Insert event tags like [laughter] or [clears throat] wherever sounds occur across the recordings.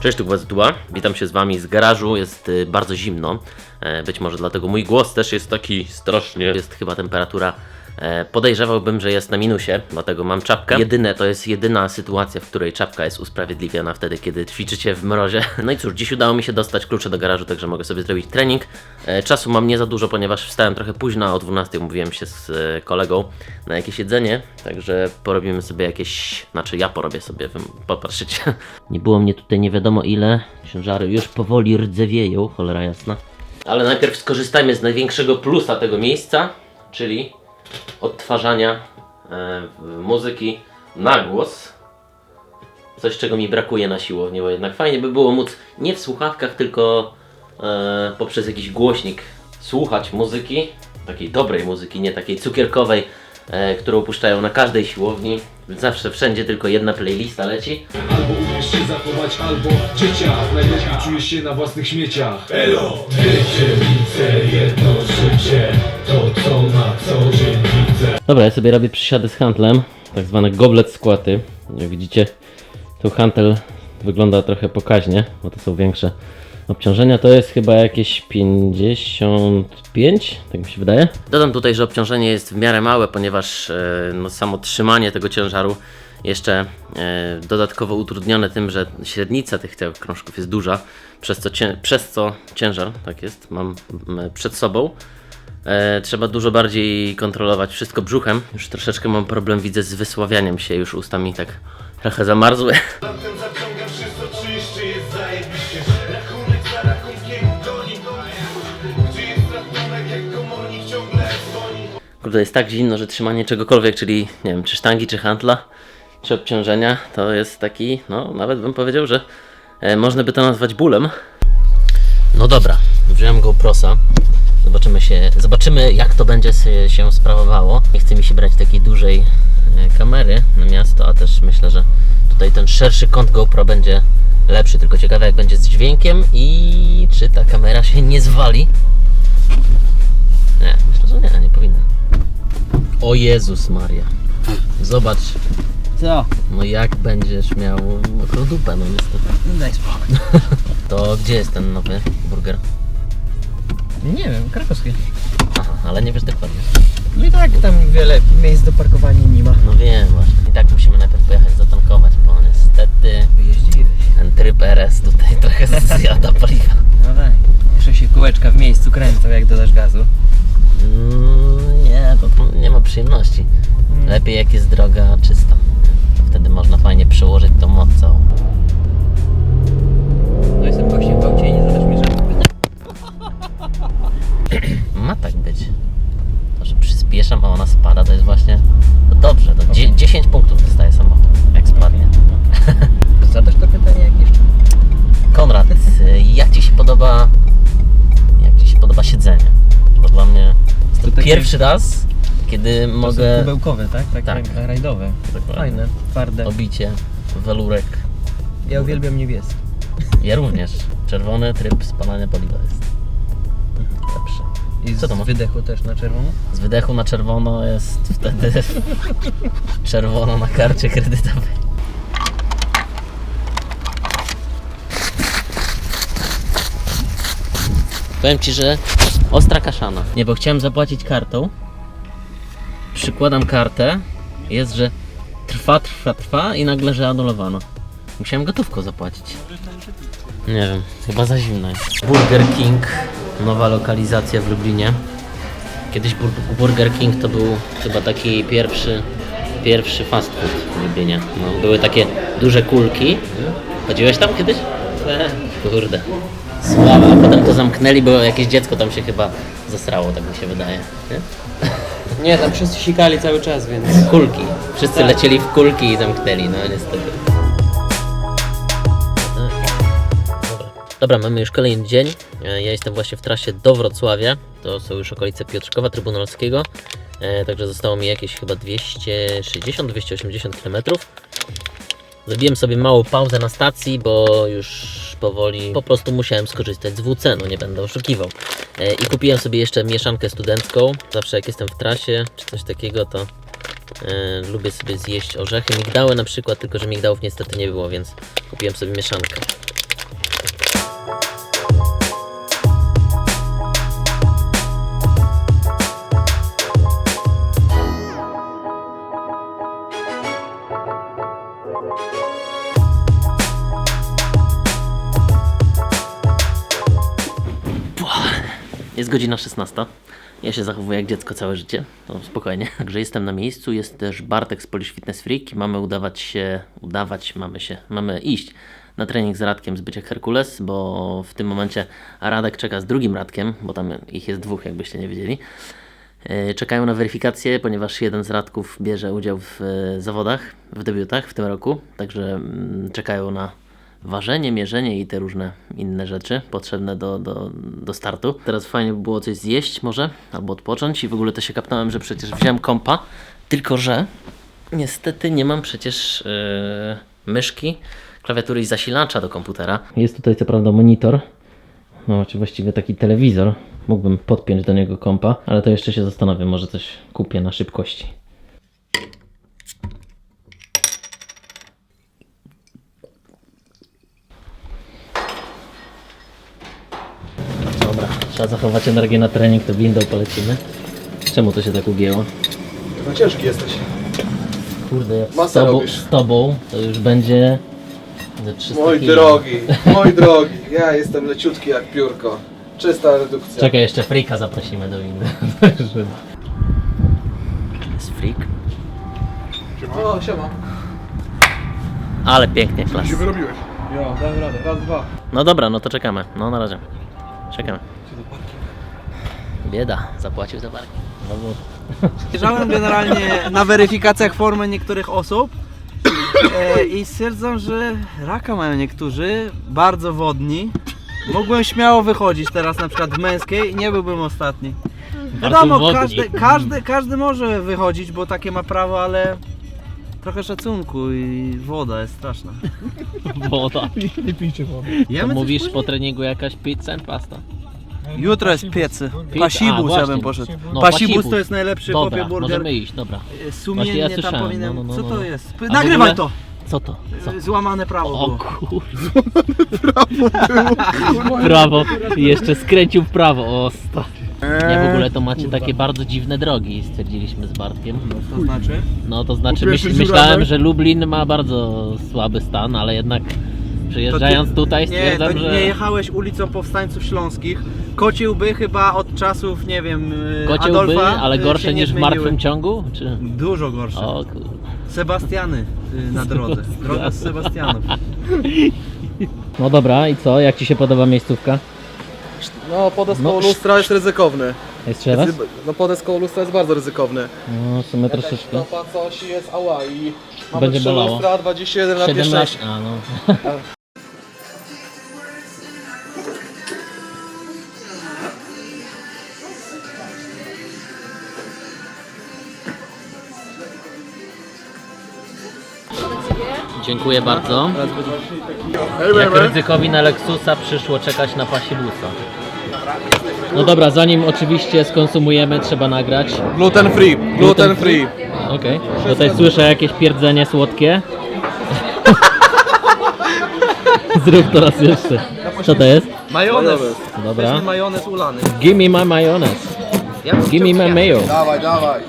Cześć, tu. Witam się z Wami z garażu. Jest y, bardzo zimno. E, Być może dlatego mój głos też jest taki strasznie. Jest chyba temperatura. E, Podejrzewałbym, że jest na minusie, dlatego mam czapkę. Jedyne to jest jedyna sytuacja, w której czapka jest usprawiedliwiona wtedy, kiedy ćwiczycie w mrozie. [laughs] No i cóż, dziś udało mi się dostać klucze do garażu, także mogę sobie zrobić trening. E, Czasu mam nie za dużo, ponieważ wstałem trochę późno, o 12 umówiłem się z e, kolegą na jakieś jedzenie, także porobimy sobie jakieś, znaczy ja porobię sobie, popatrzycie. [laughs] Nie było mnie tutaj nie wiadomo ile, ciężary już powoli rdzewieją, cholera jasna. Ale najpierw skorzystajmy z największego plusa tego miejsca, czyli odtwarzania e, muzyki na głos. Coś, czego mi brakuje na siłowni, bo jednak fajnie by było móc nie w słuchawkach, tylko e, poprzez jakiś głośnik słuchać muzyki, takiej dobrej muzyki, nie takiej cukierkowej, e, którą puszczają na każdej siłowni. Zawsze wszędzie tylko jedna playlista leci. Albo umiesz się zachować, albo dzieciak Najlepiej czujesz się na własnych śmieciach Elo! Dwie dzielnice, jedno życie To co na co dzień widzę Dobra, ja sobie robię przysiady z handlem, tak zwane goblet skłaty. Jak widzicie, tu hantel wygląda trochę pokaźnie, bo to są większe obciążenia. To jest chyba jakieś 55, tak mi się wydaje. Dodam tutaj, że obciążenie jest w miarę małe, ponieważ e, no, samo trzymanie tego ciężaru jeszcze e, dodatkowo utrudnione tym, że średnica tych, tych krążków jest duża, przez co, cię, przez co ciężar, tak jest, mam przed sobą. E, trzeba dużo bardziej kontrolować wszystko brzuchem. Już troszeczkę mam problem, widzę, z wysławianiem się. Już usta mi tak trochę zamarzły. [laughs] Kurde, jest tak zimno, że trzymanie czegokolwiek, czyli nie wiem, czy sztangi, czy hantla, czy obciążenia, to jest taki, no nawet bym powiedział, że e, można by to nazwać bólem. No dobra, wziąłem GoProsa. Zobaczymy się, zobaczymy jak to będzie się, sprawowało. Nie chce mi się brać takiej dużej e, kamery na miasto, a też myślę, że tutaj ten szerszy kąt GoPro będzie lepszy. Tylko ciekawe jak będzie z dźwiękiem i czy ta kamera się nie zwali. Nie, myślę, że nie, nie powinna. O Jezus Maria. Zobacz, Co? no jak będziesz miał mokrą dupę, no niestety. Daj spokój. [laughs] To gdzie jest ten nowy burger? Nie wiem, krakowskie. Aha, ale nie wiesz dokładnie. No i tak tam wiele miejsc do parkowania nie ma. No wiem właśnie. I tak musimy najpierw pojechać zatankować, bo niestety Wyjeździłeś. ten tryb RS tutaj [laughs] trochę zjada paliwa. No tak. Jeszcze się kółeczka w miejscu kręcą, jak dodasz gazu. Mm, nie, to nie ma przyjemności. Lepiej jak jest droga czysta. Wtedy można fajnie przełożyć tą moc całą. No jestem właśnie w aucie i nie zadasz mi żadnych. [clears throat] Ma tak być. To, że przyspieszam, a ona spada, to jest właśnie to dobrze. To dzie- 10 punktów dostaje samochód, jak spadnie. [laughs] Zadasz to pytanie jak jeszcze? Konrad, y, jak Ci się podoba jak Ci się podoba siedzenie? Bo dla mnie jest to To takie- pierwszy raz, kiedy To są mogę kubełkowe, tak? Takie Tak. rajdowe. Dokładnie. Fajne, twarde. obicie, welurek. Ja uwielbiam niebieskie. Ja również. Czerwony tryb spalania paliwa jest lepszy. I Co to z ma? wydechu też na czerwono? Z wydechu na czerwono jest wtedy [laughs] czerwono na karcie kredytowej. Powiem Ci, że ostra kaszana. Nie, bo chciałem zapłacić kartą. Przykładam kartę. Jest, że trwa, trwa, trwa i nagle, że anulowano. Musiałem gotówką zapłacić. Nie wiem, chyba za zimno jest. Burger King, nowa lokalizacja w Lublinie. Kiedyś Bur- Burger King to był chyba taki pierwszy, pierwszy fast food w Lublinie. No, były takie duże kulki. Chodziłeś tam kiedyś? E, kurde. Sława, a potem to zamknęli, bo jakieś dziecko tam się chyba zasrało, tak mi się wydaje. Nie? Nie, tam wszyscy sikali cały czas, więc... Kulki. Wszyscy lecieli w kulki i zamknęli, no niestety. Dobra. Dobra, mamy już kolejny dzień. E, Ja jestem właśnie w trasie do Wrocławia. To są już okolice Piotrkowa Trybunalskiego. E, Także zostało mi jakieś chyba 260-280 km. Zrobiłem sobie małą pauzę na stacji, bo już powoli po prostu musiałem skorzystać z WC, no nie będę oszukiwał. E, I kupiłem sobie jeszcze mieszankę studencką. Zawsze jak jestem w trasie czy coś takiego, to e, lubię sobie zjeść orzechy. Migdały na przykład, tylko że migdałów niestety nie było, więc kupiłem sobie mieszankę. Jest godzina 16. Ja się zachowuję jak dziecko całe życie. To spokojnie. [laughs] Także jestem na miejscu. Jest też Bartek z Polish Fitness Freak. Mamy udawać się, udawać, mamy się, mamy iść na trening z Radkiem z bycia Herkules, bo w tym momencie Radek czeka z drugim Radkiem, bo tam ich jest dwóch, jakbyście nie wiedzieli. E, Czekają na weryfikację, ponieważ jeden z radków bierze udział w e, zawodach, w debiutach w tym roku, także mm, czekają na ważenie, mierzenie i te różne inne rzeczy potrzebne do, do, do startu. Teraz fajnie by było coś zjeść może, albo odpocząć i w ogóle to się kapnąłem, że przecież wziąłem kompa, tylko że niestety nie mam przecież yy, myszki, klawiatury i zasilacza do komputera. Jest tutaj co prawda monitor, no, czy właściwie taki telewizor. Mógłbym podpiąć do niego kompa, ale to jeszcze się zastanowię, może coś kupię na szybkości. Dobra, trzeba zachować energię na trening, to windą polecimy. Czemu to się tak ugięło? No ciężki jesteś. Kurde, jak z Masę tobą, robisz. z tobą to już będzie ze 300 Mój kilo. drogi, [laughs] mój drogi. Ja jestem leciutki jak piórko. Czysta redukcja. Czekaj, jeszcze Frika zaprosimy do windy. [laughs] Jest Freak. O, siema. Ale pięknie, klas. wyrobiłeś? Jo, dam radę. Raz, dwa. No dobra, no to czekamy. No na razie. Czekamy. Bieda, zapłacił za parking. No Zajrzałem generalnie na weryfikacjach formy niektórych osób e, i stwierdzam, że raka mają niektórzy, bardzo wodni. Mogłem śmiało wychodzić teraz na przykład w męskiej i nie byłbym ostatni. Wiadomo, wodni. każdy, każdy, każdy może wychodzić, bo takie ma prawo, ale trochę szacunku i woda jest straszna. [laughs] Woda. To Jemy coś mówisz później? po treningu jakaś pizza and pasta. Jutro jest piecy. a, Pasibus ja właśnie. bym poszedł. No, pasibus, pasibus. to jest najlepszy Dobra, popie burger. możemy iść, dobra. E, Właśnie Sumiennie ja tam słyszałem, powinienem. no, no, no, Co no. to jest? w Nagrywaj ogóle- to! Co to? Co? Złamane prawo O było. kurwa. [laughs] Prawo. Jeszcze skręcił w prawo. O stary. Nie, w ogóle to macie takie bardzo dziwne drogi, stwierdziliśmy z Bartkiem. To znaczy? No to znaczy myśl, myślałem, że Lublin ma bardzo słaby stan, ale jednak przyjeżdżając tutaj nie, stwierdzam, to że nie jechałeś ulicą Powstańców Śląskich. Kociłby chyba od czasów, nie wiem, y, kociołby, Adolfa, ale y, gorsze się nie niż w zmieniły. martwym ciągu? Czy... Dużo gorsze. O kurwa. Sebastiany y, na drodze. Droga z Sebastianów. No dobra, i co? Jak Ci się podoba miejscówka? No, podest No, koło lustra jest ryzykowny. Jeszcze raz? No, podest koło lustra jest bardzo ryzykowny. No w sumie Jakaś troszeczkę. stopa, coś jest, ała i mamy Będzie trzy bolało. lustra, 21 na 7 lat. 16. A no. [laughs] [laughs] Dziękuję bardzo. Jak ryzykowi na Lexusa przyszło czekać na pasibusa. No dobra, zanim oczywiście skonsumujemy, trzeba nagrać. Gluten free, gluten free. Okej. Tutaj słyszę jakieś pierdzenie słodkie. [laughs] Zrób to raz jeszcze. Co to jest? Majonez. Dobra. Majonez ulany. Give me my mayonnaise. Give me my mayo. Dawaj, dawaj.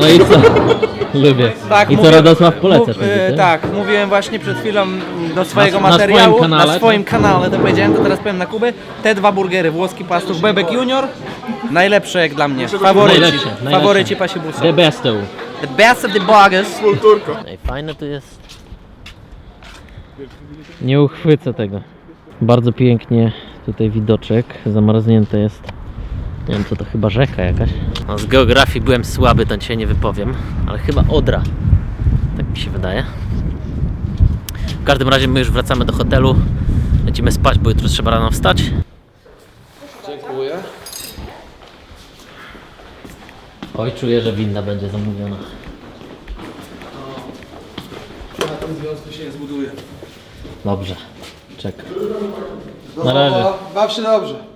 No i co? Lubię. Tak, I co mówię- Radosław polecasz? Mów, e, ty? tak, mówiłem właśnie przed chwilą mm, do swojego Na- na materiału, swoim kanale, na swoim tak? kanale, to powiedziałem, to teraz powiem na Kubę. Te dwa burgery, włoski pastuch Bebek Junior, najlepsze jak dla mnie, faworyci, Najlepsze, najlepsze. faworyci pasibusa. The besto. The best of the burgers. Ej, fajne tu jest. Nie uchwycę tego. Bardzo pięknie tutaj widoczek. Zamarznięte jest. Nie wiem co to chyba rzeka jakaś. No, z geografii byłem słaby, to dzisiaj nie wypowiem. Ale chyba Odra. Tak mi się wydaje. W każdym razie my już wracamy do hotelu. Lecimy spać, bo jutro trzeba rano wstać. Dziękuję. Oj, czuję, że winda będzie zamówiona. w związku się nie zbuduje. Dobrze. Czekaj. Do Na razie. Baw się dobrze.